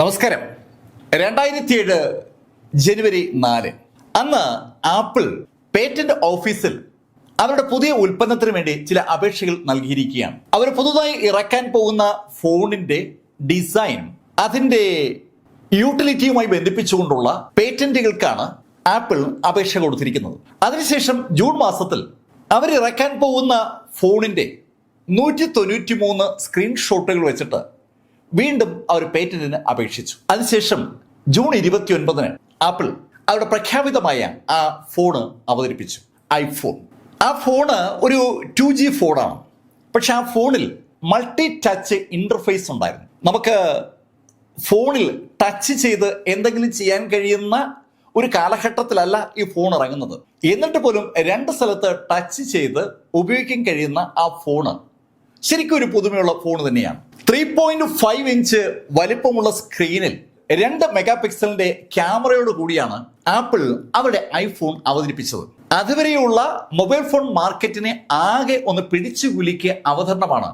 നമസ്കാരം. രണ്ടായിരത്തി ഏഴ് ജനുവരി നാല്. അന്ന് ആപ്പിൾ പേറ്റന്റ് ഓഫീസിൽ അവരുടെ പുതിയ ഉൽപ്പന്നത്തിന് വേണ്ടി ചില അപേക്ഷകൾ നൽകിയിരിക്കുകയാണ്. അവർ പുതുതായി ഇറക്കാൻ പോകുന്ന ഫോണിന്റെ ഡിസൈൻ അതിന്റെ യൂട്ടിലിറ്റിയുമായി ബന്ധിപ്പിച്ചുകൊണ്ടുള്ള പേറ്റന്റുകൾക്കാണ് ആപ്പിൾ അപേക്ഷ കൊടുത്തിരിക്കുന്നത്. അതിനുശേഷം ജൂൺ മാസത്തിൽ അവർ ഇറക്കാൻ പോകുന്ന ഫോണിന്റെ നൂറ്റി തൊണ്ണൂറ്റി മൂന്ന് സ്ക്രീൻഷോട്ടുകൾ വെച്ചിട്ട് വീണ്ടും അവർ പേറ്റന്റിന് അപേക്ഷിച്ചു. അതിനുശേഷം ജൂൺ ഇരുപത്തി ഒൻപതിന് ആപ്പിൾ അവരുടെ പ്രഖ്യാപിതമായ ആ ഫോണ് അവതരിപ്പിച്ചു ഐഫോൺ. ആ ഫോണ് ഒരു ടു ജി ഫോണാണ്. പക്ഷെ ആ ഫോണിൽ മൾട്ടി ടച്ച് ഇന്റർഫേസ് ഉണ്ടായിരുന്നു. നമുക്ക് ഫോണിൽ ടച്ച് ചെയ്ത് എന്തെങ്കിലും ചെയ്യാൻ കഴിയുന്ന ഒരു കാലഘട്ടത്തിലല്ല ഈ ഫോൺ ഇറങ്ങുന്നത്. എന്നിട്ട് പോലും രണ്ട് സ്ഥലത്ത് ടച്ച് ചെയ്ത് ഉപയോഗിക്കാൻ കഴിയുന്ന ആ ഫോണ് ശരിക്കും ഒരു പുതുമയുള്ള ഫോൺ തന്നെയാണ്. ത്രീ പോയിന്റ് ഫൈവ് ഇഞ്ച് വലിപ്പമുള്ള സ്ക്രീനിൽ രണ്ട് മെഗാ പിക്സലിന്റെ ക്യാമറയോട് കൂടിയാണ് ആപ്പിൾ അവരുടെ ഐഫോൺ അവതരിപ്പിച്ചത്. അതുവരെയുള്ള മൊബൈൽ ഫോൺ മാർക്കറ്റിനെ ആകെ ഒന്ന് പിടിച്ചു കുലുക്കിയ അവതരണമാണ്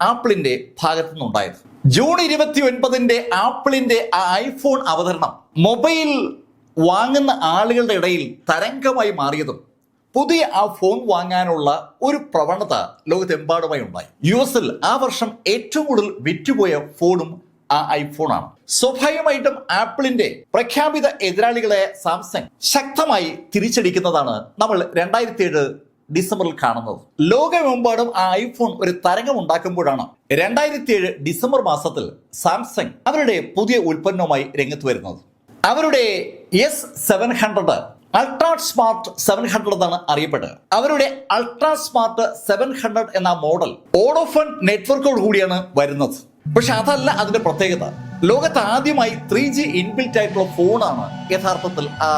ആപ്പിളിന്റെ ഭാഗത്തു നിന്നുണ്ടായത് ജൂൺ ഇരുപത്തി ഒൻപതിന്റെ ആപ്പിളിന്റെ ആ ഐഫോൺ അവതരണം മൊബൈൽ വാങ്ങുന്ന ആളുകളുടെ ഇടയിൽ തരംഗമായി മാറിയതും പുതിയ ആ ഫോൺ വാങ്ങാനുള്ള ഒരു പ്രവണത ലോകത്തെമ്പാടുമായി ഉണ്ടായി. യു എസിൽ ആ വർഷം ഏറ്റവും കൂടുതൽ വിറ്റുപോയ ഫോണും ആ ഐഫോൺ ആണ്. സ്വാഭാവികമായിട്ടും ആപ്പിളിന്റെ പ്രഖ്യാപിത എതിരാളികളെ സാംസങ് ശക്തമായി തിരിച്ചടിക്കുന്നതാണ് നമ്മൾ രണ്ടായിരത്തി ഏഴ് ഡിസംബറിൽ കാണുന്നത്. ലോകമെമ്പാടും ആ ഐഫോൺ ഒരു തരംഗം ഉണ്ടാക്കുമ്പോഴാണ് രണ്ടായിരത്തി ഏഴ് ഡിസംബർ മാസത്തിൽ സാംസങ് അവരുടെ പുതിയ ഉൽപ്പന്നവുമായി രംഗത്ത് വരുന്നത്. അവരുടെ S seven hundred ultra smart seven hundred എന്നാണ് അറിയപ്പെട്ടത്. അവരുടെ അൾട്രാ സ്മാർട്ട് സെവൻ ഹൺഡ്രഡ് എന്ന മോഡൽ ഓഡോഫൺ നെറ്റ്വർക്കോട് കൂടിയാണ് വരുന്നത്. പക്ഷെ അതല്ല അതിന്റെ പ്രത്യേകത. ലോകത്ത് ആദ്യമായി ത്രീ ജി ഇൻബിൽറ്റ് ആയിട്ടുള്ള ഫോണാണ് യഥാർത്ഥത്തിൽ ആ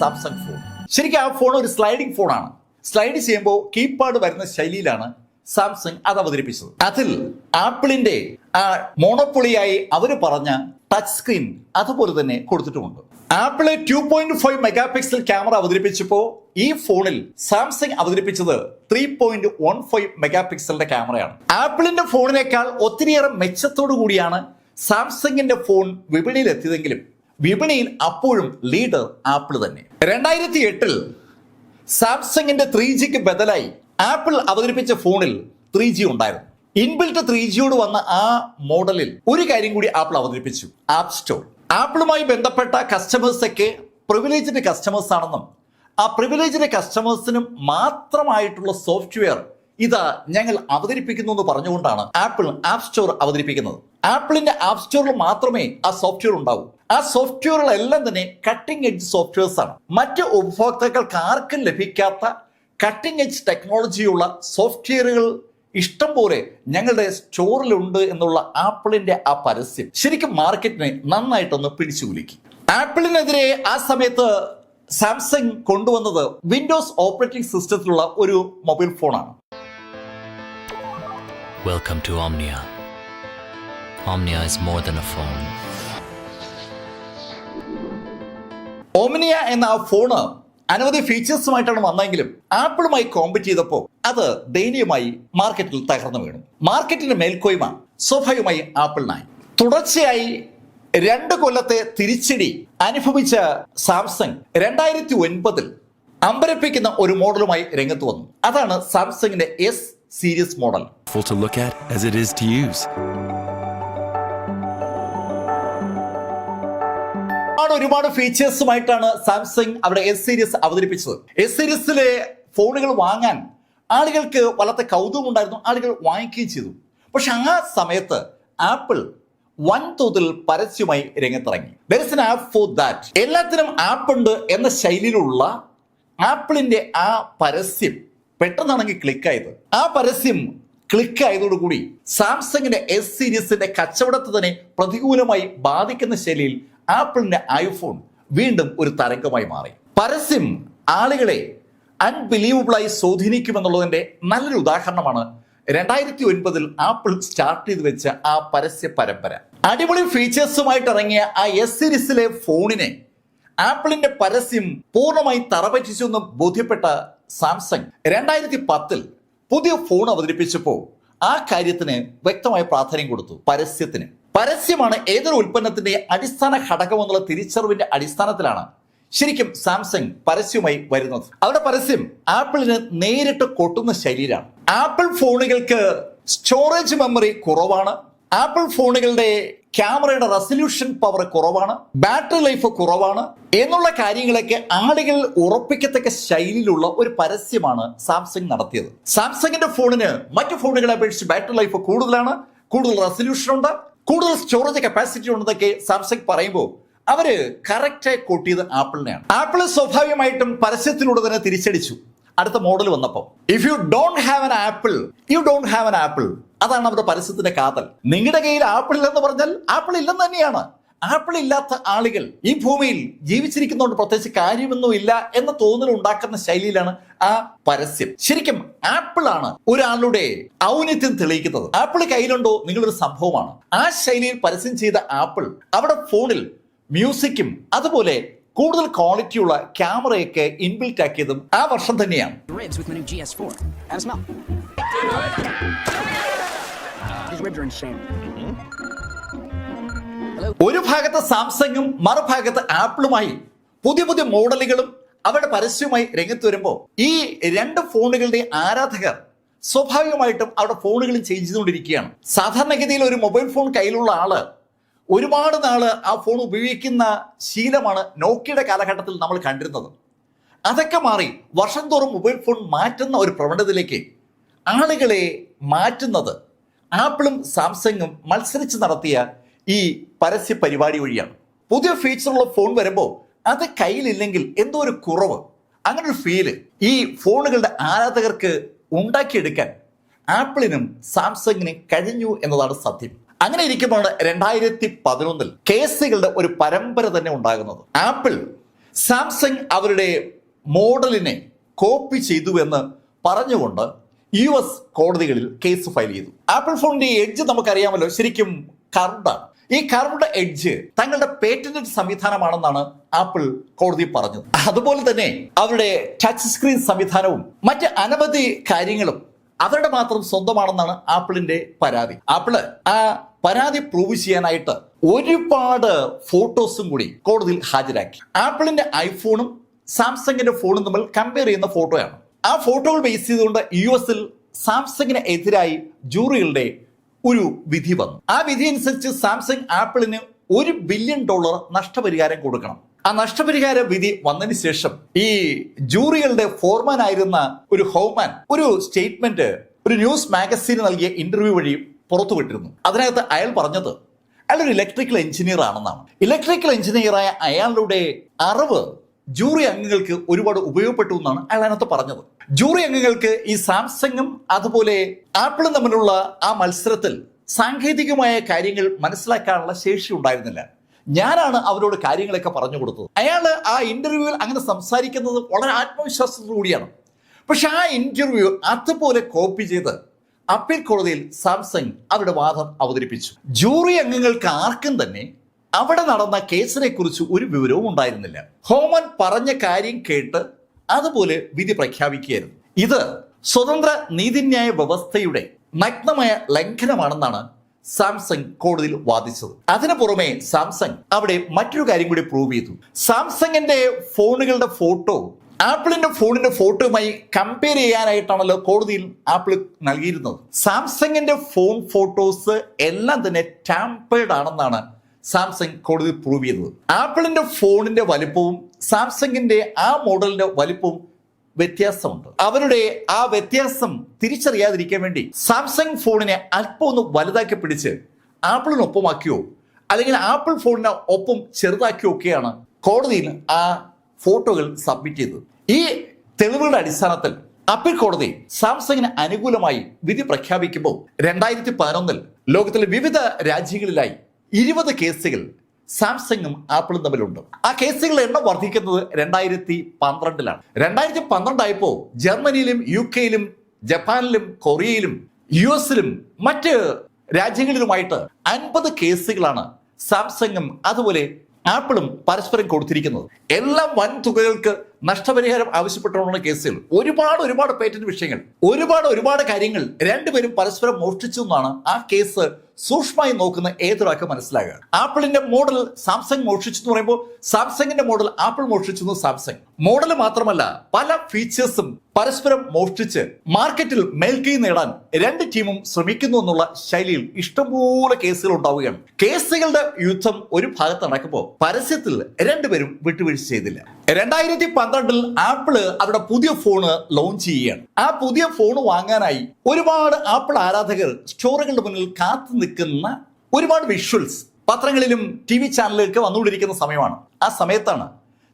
സാംസങ് ഫോൺ ശരിക്കും ആ ഫോൺ ഒരു സ്ലൈഡിംഗ് ഫോണാണ് സ്ലൈഡ് ചെയ്യുമ്പോൾ കീപാഡ് വരുന്ന ശൈലിയിലാണ് സാംസങ് അത് അവതരിപ്പിച്ചത്. അതിൽ ആപ്പിളിന്റെ ആ മോണോപ്പൊളിയായി അവർ പറഞ്ഞ ടച്ച് സ്ക്രീൻ അതുപോലെ തന്നെ കൊടുത്തിട്ടുമുണ്ട്. Apple two point five megapixel camera അവതരിപ്പിച്ചപ്പോൾ ഈ ഫോണിൽ സാംസങ് അവതരിപ്പിച്ചത് ത്രീ പോയിന്റ് വൺ ഫൈവ് മെഗാ പിക്സലിന്റെ ക്യാമറയാണ്. ആപ്പിളിന്റെ ഫോണിനേക്കാൾ ഒത്തിരിയേറെ മെച്ചത്തോടു കൂടിയാണ് സാംസങ്ങിന്റെ ഫോൺ വിപണിയിൽ എത്തിയതെങ്കിലും വിപണിയിൽ അപ്പോഴും ലീഡർ ആപ്പിൾ തന്നെ. രണ്ടായിരത്തി എട്ടിൽ സാംസങ്ങിന്റെ ത്രീ ജിക്ക് ബദലായി ആപ്പിൾ അവതരിപ്പിച്ച ഫോണിൽ ത്രീ ജി ഉണ്ടായിരുന്നു. ഇൻബിൽറ്റ് ത്രീ ജിയോട് വന്ന ആ മോഡലിൽ ഒരു കാര്യം കൂടി ആപ്പിൾ അവതരിപ്പിച്ചു. App store. ആപ്പിളുമായി ബന്ധപ്പെട്ട കസ്റ്റമേഴ്സൊക്കെ പ്രിവിലേജ്ഡ് കസ്റ്റമേഴ്സ് ആണെന്നും ആ പ്രിവിലേജ്ഡ് കസ്റ്റമേഴ്സിനും മാത്രമായിട്ടുള്ള സോഫ്റ്റ്വെയർ ഇതാ ഞങ്ങൾ അവതരിപ്പിക്കുന്നു എന്ന് പറഞ്ഞുകൊണ്ടാണ് ആപ്പിൾ ആപ്പ് സ്റ്റോർ അവതരിപ്പിക്കുന്നത്. ആപ്പിളിന്റെ ആപ്പ് സ്റ്റോറിൽ മാത്രമേ ആ സോഫ്റ്റ്വെയർ ഉണ്ടാവൂ. ആ സോഫ്റ്റ്വെയറുകളെല്ലാം തന്നെ കട്ടിംഗ് എഡ്ജ് സോഫ്റ്റ്വെയർസ് ആണ്. മറ്റ് ഉപഭോക്താക്കൾക്ക് ആർക്കും ലഭിക്കാത്ത കട്ടിംഗ് എഡ്ജ് ടെക്നോളജിയുള്ള സോഫ്റ്റ്വെയറുകൾ ഇഷ്ടം പോലെ ഞങ്ങളുടെ സ്റ്റോറിലുണ്ട് എന്നുള്ള ആപ്പിളിന്റെ ആ പരസ്യം ശരിക്കും മാർക്കറ്റിനെ നന്നായിട്ടൊന്ന് പിടിച്ചു കുലുക്കി ആപ്പിളിനെതിരെ ആ സമയത്ത് സാംസങ് കൊണ്ടുവന്നത് വിൻഡോസ് ഓപ്പറേറ്റിംഗ് സിസ്റ്റത്തിലുള്ള ഒരു മൊബൈൽ ഫോണാണ് Welcome to Omnia. Omnia is more than a phone. ഓമിനിയ എന്ന ആ ഫോണ് അനവധി ഫീച്ചേഴ്സുമായിട്ടാണ് വന്നെങ്കിലും ആപ്പിളുമായി കോമ്പറ്റ് ചെയ്തപ്പോൾ അത് ദയനീയമായി മാർക്കറ്റിൽ തകർന്നു വീണു. മാർക്കറ്റിന്റെ മേൽക്കോയ്മ സ്വാഭാവികമായി ആപ്പിളിനായി. തുടർച്ചയായി രണ്ട് കൊല്ലത്തെ തിരിച്ചടി അനുഭവിച്ച സാംസങ് രണ്ടായിരത്തി ഒൻപതിൽ അമ്പരപ്പിക്കുന്ന ഒരു മോഡലുമായി രംഗത്ത് വന്നു. അതാണ് സാംസങ്ങിന്റെ എസ് സീരീസ് മോഡൽ ഒരുപാട് ഒരുപാട് ഫീച്ചേഴ്സുമായിട്ടാണ് സാംസങ് അവിടെ എസ് സീരീസ് അവതരിപ്പിച്ചത്. എസ് സീരീസിലെ ഫോണുകൾ വാങ്ങാൻ ആളുകൾക്ക് വല്ലാത്ത കൗതുകം ഉണ്ടായിരുന്നു ആളുകൾ വാങ്ങിക്കുകയും ചെയ്തു. പക്ഷെ ആ സമയത്ത് ആപ്പിൾ വൻതോതിൽ പരസ്യമായി രംഗത്തിറങ്ങി. There is an app for that എല്ലാത്തിനും ആപ്പ് ഉണ്ട് എന്ന ശൈലിയിലുള്ള ആപ്പിളിന്റെ ആ പരസ്യം പെട്ടെന്നാണെങ്കിൽ ക്ലിക്കായത് ആ പരസ്യം ക്ലിക്ക് ആയതോടുകൂടി സാംസങ്ങിന്റെ എസ് സീരീസിന്റെ കച്ചവടത്തെ തന്നെ പ്രതികൂലമായി ബാധിക്കുന്ന ശൈലിയിൽ ആപ്പിളിന്റെ ഐഫോൺ വീണ്ടും ഒരു തരംഗമായി മാറി. പരസ്യം ആളുകളെ അൺബിലീവബിളായി സ്വാധീനിക്കുമെന്നുള്ളതിന്റെ നല്ലൊരു ഉദാഹരണമാണ് രണ്ടായിരത്തി ഒൻപതിൽ ആപ്പിൾ സ്റ്റാർട്ട് ചെയ്ത് വെച്ച ആ പരസ്യ പരമ്പര. അടിപൊളി ഫീച്ചേഴ്സുമായിട്ട് ഇറങ്ങിയ ആ എസ് സീരീസിലെ ഫോണിനെ ആപ്പിളിന്റെ പരസ്യം പൂർണമായി തറപറ്റിച്ചു എന്ന് ബോധ്യപ്പെട്ട സാംസങ് രണ്ടായിരത്തി പത്തിൽ പുതിയ ഫോൺ അവതരിപ്പിച്ചപ്പോൾ ആ കാര്യത്തിന് വ്യക്തമായ പ്രാധാന്യം കൊടുത്തു പരസ്യത്തിന്. പരസ്യമാണ് ഏതൊരു ഉൽപ്പന്നത്തിന്റെ അടിസ്ഥാന ഘടകം എന്നുള്ള തിരിച്ചറിവിന്റെ അടിസ്ഥാനത്തിലാണ്. ശരിക്കും സാംസങ് പരസ്യമായി വരുന്നത്. അവരുടെ പരസ്യം ആപ്പിളിന് നേരിട്ട് കൊട്ടുന്ന ശൈലിയിലാണ്. ആപ്പിൾ ഫോണുകൾക്ക് സ്റ്റോറേജ് മെമ്മറി കുറവാണ്. ആപ്പിൾ ഫോണുകളുടെ ക്യാമറയുടെ റെസൊല്യൂഷൻ പവർ കുറവാണ്. ബാറ്ററി ലൈഫ് കുറവാണ്. എന്നുള്ള കാര്യങ്ങളൊക്കെ ആളുകൾ ഉറപ്പിക്കത്തക്ക ശൈലിയിലുള്ള ഒരു പരസ്യമാണ് സാംസങ് നടത്തിയത്. സാംസങ്ങിന്റെ ഫോണിന് മറ്റു ഫോണുകളെ അപേക്ഷിച്ച് ബാറ്ററി ലൈഫ് കൂടുതലാണ്. കൂടുതൽ റെസൊല്യൂഷൻ ഉണ്ട്. കൂടുതൽ സ്റ്റോറേജ് കപ്പാസിറ്റി ഉണ്ടെന്നൊക്കെ സാംസങ് പറയുമ്പോൾ അവർ കറക്റ്റായി കൂട്ടിയത് ആപ്പിളിനെയാണ്. ആപ്പിൾ സ്വാഭാവികമായിട്ടും പരസ്യത്തിലൂടെ തന്നെ തിരിച്ചടിച്ചു. അടുത്ത മോഡൽ വന്നപ്പോൾ if you don't have an Apple you don't have an Apple അതാണ് അവരുടെ പരസ്യത്തിന്റെ കാതൽ. നിങ്ങളുടെ കയ്യിൽ ആപ്പിൾ ഇല്ലെന്ന് പറഞ്ഞാൽ ആപ്പിൾ ഇല്ലെന്ന് തന്നെയാണ്. ആപ്പിൾ ഇല്ലാത്ത ആളുകൾ ഈ ഭൂമിയിൽ ജീവിച്ചിരിക്കുന്നതുകൊണ്ട് പ്രത്യേകിച്ച് കാര്യമൊന്നും ഇല്ല എന്ന തോന്നൽ ഉണ്ടാക്കുന്ന ശൈലിയിലാണ് ആ പരസ്യം ശരിക്കും ആപ്പിൾ ആണ് ഒരാളുടെ ഔന്നിത്യം തെളിയിക്കുന്നത് ആപ്പിൾ കയ്യിലുണ്ടോ നിങ്ങളൊരു സംഭവമാണ് ആ ശൈലിയിൽ പരസ്യം ചെയ്ത ആപ്പിൾ അവിടെ ഫോണിൽ മ്യൂസിക്കും അതുപോലെ കൂടുതൽ ക്വാളിറ്റിയുള്ള ക്യാമറയൊക്കെ ഇൻബിൽറ്റ് ആക്കിയതും ആ വർഷം തന്നെയാണ് ribs with my new GS4. Have a smell. These ribs are insane. ഒരു ഭാഗത്ത് സാംസങ്ങും മറുഭാഗത്ത് ആപ്പിളുമായി പുതിയ പുതിയ മോഡലുകളും അവരുടെ പരസ്യവുമായി രംഗത്ത് വരുമ്പോൾ ഈ രണ്ട് ഫോണുകളുടെ ആരാധകർ സ്വാഭാവികമായിട്ടും അവരുടെ ഫോണുകളും ചേഞ്ച് ചെയ്തുകൊണ്ടിരിക്കുകയാണ്. സാധാരണഗതിയിൽ ഒരു മൊബൈൽ ഫോൺ കയ്യിലുള്ള ആൾ ഒരുപാട് നാൾ ആ ഫോൺ ഉപയോഗിക്കുന്ന ശീലമാണ് നോക്കിയുടെ കാലഘട്ടത്തിൽ നമ്മൾ കണ്ടിരുന്നത്. അതൊക്കെ മാറി വർഷം തോറും മൊബൈൽ ഫോൺ മാറ്റുന്ന ഒരു പ്രവണതയിലേക്ക് ആളുകളെ മാറ്റുന്നത് ആപ്പിളും സാംസങ്ങും മത്സരിച്ച് നടത്തിയ ഈ പരസ്യ പരിപാടി വഴിയാണ്. പുതിയ ഫീച്ചറുള്ള ഫോൺ വരുമ്പോൾ അത് കയ്യിലില്ലെങ്കിൽ എന്തോ ഒരു കുറവ്. അങ്ങനെ ഒരു ഫീൽ ഈ ഫോണുകളുടെ ആരാധകർക്ക് ഉണ്ടാക്കിയെടുക്കാൻ ആപ്പിളിനും സാംസങ്ങിനും കഴിഞ്ഞു എന്നതാണ് സത്യം. അങ്ങനെ ഇരിക്കുമ്പോഴാണ് രണ്ടായിരത്തി പതിനൊന്നിൽ കേസുകളുടെ ഒരു പരമ്പര തന്നെ ഉണ്ടാകുന്നത്. ആപ്പിൾ സാംസങ് അവരുടെ മോഡലിനെ കോപ്പി ചെയ്തു എന്ന് പറഞ്ഞുകൊണ്ട് യു എസ് കോടതികളിൽ കേസ് ഫയൽ ചെയ്തു. ആപ്പിൾ ഫോണിന്റെ എഡ്ജ് നമുക്കറിയാമല്ലോ ശരിക്കും കർഡാണ് ഈ കർവ്ഡ് എഡ്ജ് തങ്ങളുടെ പേറ്റന്റ് സംവിധാനമാണെന്നാണ് ആപ്പിൾ കോടതി പറഞ്ഞു അതുപോലെ തന്നെ അവരുടെ ടച്ച് സ്ക്രീൻ സംവിധാനവും മറ്റ് അനവധി കാര്യങ്ങളും അവരുടെ മാത്രം സ്വന്തമാണെന്നാണ് ആപ്പിളിന്റെ പരാതി. ആപ്പിൾ ആ പരാതി പ്രൂവ് ചെയ്യാനായിട്ട് ഒരുപാട് ഫോട്ടോസും കൂടി കോടതിയിൽ ഹാജരാക്കി. ആപ്പിളിന്റെ ഐഫോണും സാംസങ്ങിന്റെ ഫോണും തമ്മിൽ കമ്പയർ ചെയ്യുന്ന ഫോട്ടോയാണ് ആ ഫോട്ടോകൾ ബേസ് ചെയ്തുകൊണ്ട് യു എസിൽ സാംസങ്ങിന് എതിരായി ജൂറികളുടെ ഒരു വിധി വന്നു. ആ വിധി അനുസരിച്ച് സാംസങ് ആപ്പിളിന് ഒരു ബില്യൺ ഡോളർ നഷ്ടപരിഹാരം കൊടുക്കണം. ആ നഷ്ടപരിഹാര വിധി വന്നതിന് ശേഷം ഈ ജൂറികളുടെ ഫോർമാൻ ആയിരുന്ന ഒരു ഹോമാൻ ഒരു സ്റ്റേറ്റ്മെന്റ് ഒരു ന്യൂസ് മാഗസീന് നൽകിയ ഇന്റർവ്യൂ വഴി പുറത്തുവിട്ടിരുന്നു അതിനകത്ത് അയാൾ പറഞ്ഞത് അയാൾ ഒരു ഇലക്ട്രിക്കൽ എഞ്ചിനീയർ ആണെന്നാണ്. ഇലക്ട്രിക്കൽ എഞ്ചിനീയറായ അയാളുടെ അറിവ് ജൂറി അംഗങ്ങൾക്ക് ഒരുപാട് ഉപയോഗപ്പെട്ടു എന്നാണ് അയാൾ അതിനകത്ത് പറഞ്ഞത്. ജൂറി അംഗങ്ങൾക്ക് ഈ സാംസങ്ങും അതുപോലെ ആപ്പിളും തമ്മിലുള്ള ആ മത്സരത്തിൽ സാങ്കേതികമായ കാര്യങ്ങൾ മനസ്സിലാക്കാനുള്ള ശേഷി ഉണ്ടായിരുന്നില്ല. ഞാനാണ് അവരോട് കാര്യങ്ങളൊക്കെ പറഞ്ഞു കൊടുത്തത്. അയാൾ ആ ഇന്റർവ്യൂവിൽ അങ്ങനെ സംസാരിക്കുന്നത് വളരെ ആത്മവിശ്വാസത്തോടുകൂടിയാണ് പക്ഷെ ആ ഇന്റർവ്യൂ അതുപോലെ കോപ്പി ചെയ്ത് അപ്പീൽ കോടതിയിൽ സാംസങ് അവരുടെ വാദം അവതരിപ്പിച്ചു. ജൂറി അംഗങ്ങൾക്ക് ആർക്കും തന്നെ അവിടെ നടന്ന കേസിനെ കുറിച്ച് ഒരു വിവരവും ഉണ്ടായിരുന്നില്ല. ഹോമൻ പറഞ്ഞ കാര്യം കേട്ട് അതുപോലെ വിധി പ്രഖ്യാപിക്കുകയായിരുന്നു. ഇത് സ്വതന്ത്ര നീതിന്യായ വ്യവസ്ഥയുടെ നഗ്നമായ ലംഘനമാണെന്നാണ് സാംസങ് കോടതിയിൽ വാദിച്ചത്. അതിനു പുറമെ സാംസങ് അവിടെ മറ്റൊരു കാര്യം കൂടി പ്രൂവ് ചെയ്തു. സാംസങ്ങിന്റെ ഫോണുകളുടെ ഫോട്ടോ ആപ്പിളിന്റെ ഫോണിന്റെ ഫോട്ടോയുമായി കമ്പയർ ചെയ്യാനായിട്ടാണല്ലോ കോടതിയിൽ ആപ്പിൾ നൽകിയിരുന്നത്. സാംസങ്ങിന്റെ ഫോൺ ഫോട്ടോസ് എല്ലാം തന്നെ ടാമ്പേർഡ് ആണെന്നാണ് സാംസങ് കോടതി പ്രൂവ് ചെയ്തത്. ആപ്പിളിന്റെ ഫോണിന്റെ വലിപ്പവും സാംസങ്ങിന്റെ ആ മോഡലിന്റെ വലിപ്പവും വ്യത്യാസമുണ്ട്. അവരുടെ ആ വ്യത്യാസം തിരിച്ചറിയാതിരിക്കാൻ വേണ്ടി സാംസങ് ഫോണിനെ അല്പം ഒന്ന് വലുതാക്കി പിടിച്ച് ആപ്പിളിനൊപ്പമാക്കിയോ അല്ലെങ്കിൽ ആപ്പിൾ ഫോണിനെ ഒപ്പം ചെറുതാക്കിയോ ഒക്കെയാണ് കോടതിയിൽ ആ ഫോട്ടോകൾ സബ്മിറ്റ് ചെയ്തത്. ഈ തെളിവുകളുടെ അടിസ്ഥാനത്തിൽ അപ്പീൽ കോടതി സാംസങ്ങിന് അനുകൂലമായി വിധി പ്രഖ്യാപിക്കുമ്പോൾ രണ്ടായിരത്തി പതിനൊന്നിൽ ലോകത്തിലെ വിവിധ രാജ്യങ്ങളിലായി ഇരുപത് കേസുകൾ സാംസങ്ങും ആപ്പിളും തമ്മിലുണ്ട്. ആ കേസുകളുടെ എണ്ണം വർദ്ധിക്കുന്നത് രണ്ടായിരത്തി പന്ത്രണ്ടിലാണ്. രണ്ടായിരത്തി പന്ത്രണ്ടായപ്പോൾ ജർമ്മനിയിലും യു കെയിലും ജപ്പാനിലും കൊറിയയിലും യു എസിലും മറ്റ് രാജ്യങ്ങളിലുമായിട്ട് അൻപത് കേസുകളാണ് സാംസങ്ങും അതുപോലെ ആപ്പിളും പരസ്പരം കൊടുത്തിരിക്കുന്നത്. എല്ലാം വൻ തുകകൾക്ക് നഷ്ടപരിഹാരം ആവശ്യപ്പെട്ടുകൊണ്ടുള്ള കേസുകൾ. ഒരുപാട് ഒരുപാട് പേറ്റന്റ് വിഷയങ്ങൾ. ഒരുപാട് ഒരുപാട് കാര്യങ്ങൾ രണ്ടുപേരും പരസ്പരം മോഷ്ടിച്ചു എന്നാണ് ആ കേസ് സൂക്ഷ്മമായി നോക്കുന്ന ഏതൊരാൾക്ക് മനസ്സിലാകുക. ആപ്പിളിന്റെ മോഡൽ സാംസങ് മോഷിച്ചു എന്ന് പറയുമ്പോൾ സാംസങ്ങിന്റെ മോഡൽ ആപ്പിൾ മോഷിച്ചു സാംസങ്. മോഡൽ മാത്രമല്ല പല ഫീച്ചേഴ്സും പരസ്പരം മോഷ്ടിച്ച് മാർക്കറ്റിൽ മേൽക്കൈ നേടാൻ രണ്ട് ടീമും ശ്രമിക്കുന്നു എന്നുള്ള ശൈലിയിൽ ഇഷ്ടംപോലെ കേസുകൾ ഉണ്ടാവുകയാണ്. കേസുകളുടെ യുദ്ധം ഒരു ഭാഗത്ത് നടക്കുമ്പോൾ പരസ്യത്തിൽ രണ്ടുപേരും വിട്ടുവീഴ്ച ചെയ്തില്ല. രണ്ടായിരത്തി പന്ത്രണ്ടിൽ ആപ്പിൾ അവരുടെ പുതിയ ഫോണ് ലോഞ്ച് ചെയ്യുകയാണ്. ആ പുതിയ ഫോൺ വാങ്ങാനായി ഒരുപാട് ആപ്പിൾ ആരാധകർ സ്റ്റോറുകളുടെ മുന്നിൽ കാത്തു നിൽക്കുന്ന ഒരുപാട് വിഷ്വൽസ് പത്രങ്ങളിലും ടി വി ചാനലുകൾക്ക് വന്നുകൊണ്ടിരിക്കുന്ന സമയമാണ്. ആ സമയത്താണ്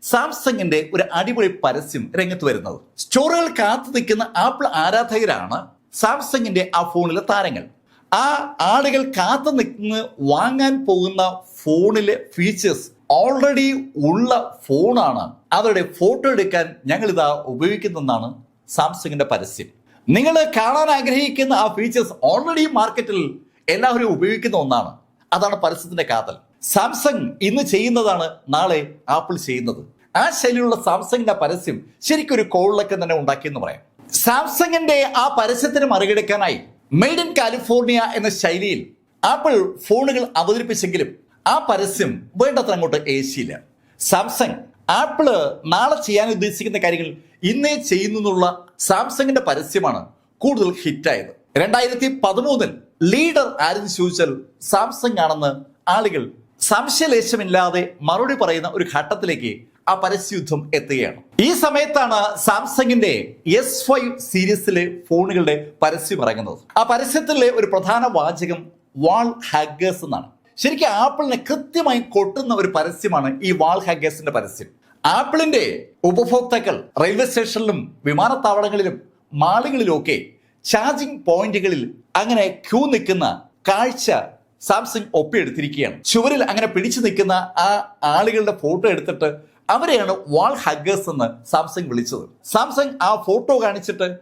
സാംസങ്ങിന്റെ ഒരു അടിപൊളി പരസ്യം രംഗത്ത് വരുന്നത്. സ്റ്റോറുകൾ കാത്തു നിൽക്കുന്ന ആപ്പിൾ ആരാധകരാണ് സാംസങ്ങിന്റെ ആ ഫോണിലെ താരങ്ങൾ. ആ ആളുകൾ കാത്തു നിൽക്കുന്ന വാങ്ങാൻ പോകുന്ന ഫോണിലെ ഫീച്ചേഴ്സ് ഓൾറെഡി ഉള്ള ഫോണാണ്. അവരുടെ ഫോട്ടോ എടുക്കാൻ ഞങ്ങൾ ഇതാ ഉപയോഗിക്കുന്നതെന്നാണ് സാംസങ്ങിന്റെ പരസ്യം. നിങ്ങൾ കാണാൻ ആഗ്രഹിക്കുന്ന ആ ഫീച്ചേഴ്സ് ഓൾറെഡി മാർക്കറ്റിൽ എല്ലാവരും ഉപയോഗിക്കുന്ന ഒന്നാണ്. അതാണ് പരസ്യത്തിന്റെ കാതൽ. സാംസങ് ഇന്ന് ചെയ്യുന്നതാണ് നാളെ ആപ്പിൾ ചെയ്യുന്നത്. ആ ശൈലിയിലുള്ള സാംസങ്ങിന്റെ പരസ്യം ശരിക്കും ഒരു കോളിലൊക്കെ തന്നെ ഉണ്ടാക്കിയെന്ന് പറയാം. സാംസങ്ങിന്റെ ആ പരസ്യത്തിന് മറികടക്കാനായി മെയ്ഡ് ഇൻ കാലിഫോർണിയ എന്ന ശൈലിയിൽ ആപ്പിൾ ഫോണുകൾ അവതരിപ്പിച്ചെങ്കിലും ആ പരസ്യം വേണ്ടത്ര അങ്ങോട്ട് ഏശിയില്ല. സാംസങ് ആപ്പിൾ നാളെ ചെയ്യാൻ ഉദ്ദേശിക്കുന്ന കാര്യങ്ങൾ ഇന്നേ ചെയ്യുന്നു എന്നുള്ള സാംസങ്ങിന്റെ പരസ്യമാണ് കൂടുതൽ ഹിറ്റായത്. രണ്ടായിരത്തി പതിമൂന്നിൽ ലീഡർ ആരെന്ന് ചോദിച്ചാൽ സാംസങ് ആണെന്ന് ആളുകൾ സംശയലേശമില്ലാതെ മറുപടി പറയുന്ന ഒരു ഘട്ടത്തിലേക്ക് ആ പരസ്യയുദ്ധം എത്തുകയാണ്. ഈ സമയത്താണ് സാംസങ്ങിന്റെ എസ് ഫൈവ് സീരീസിലെ ഫോണുകളുടെ പരസ്യം ഇറങ്ങുന്നത്. ആ പരസ്യത്തിലെ ഒരു പ്രധാന വാചകം വാൾ ഹാഗേഴ്സ് എന്നാണ്. ശരിക്കും ആപ്പിളിനെ കൃത്യമായി കൊട്ടുന്ന ഒരു പരസ്യമാണ് ഈ വാൾ ഹാഗേഴ്സിന്റെ പരസ്യം. ആപ്പിളിന്റെ ഉപഭോക്താക്കൾ റെയിൽവേ സ്റ്റേഷനിലും വിമാനത്താവളങ്ങളിലും മാളുകളിലും ഒക്കെ ചാർജിംഗ് പോയിന്റുകളിൽ അങ്ങനെ ക്യൂ നിൽക്കുന്ന കാഴ്ച സാംസങ് ഒപ്പിയെടുത്തിരിക്കുകയാണ്. ചുവരിൽ അങ്ങനെ പിടിച്ചു നിൽക്കുന്ന ആ ആളുകളുടെ ഫോട്ടോ എടുത്തിട്ട് അവരെയാണ് വാൾ ഹഗ്ഗേഴ്സ് എന്ന് സാംസങ് വിളിച്ചത്. സാംസങ് ആ ഫോട്ടോ കാണിച്ചിട്ട്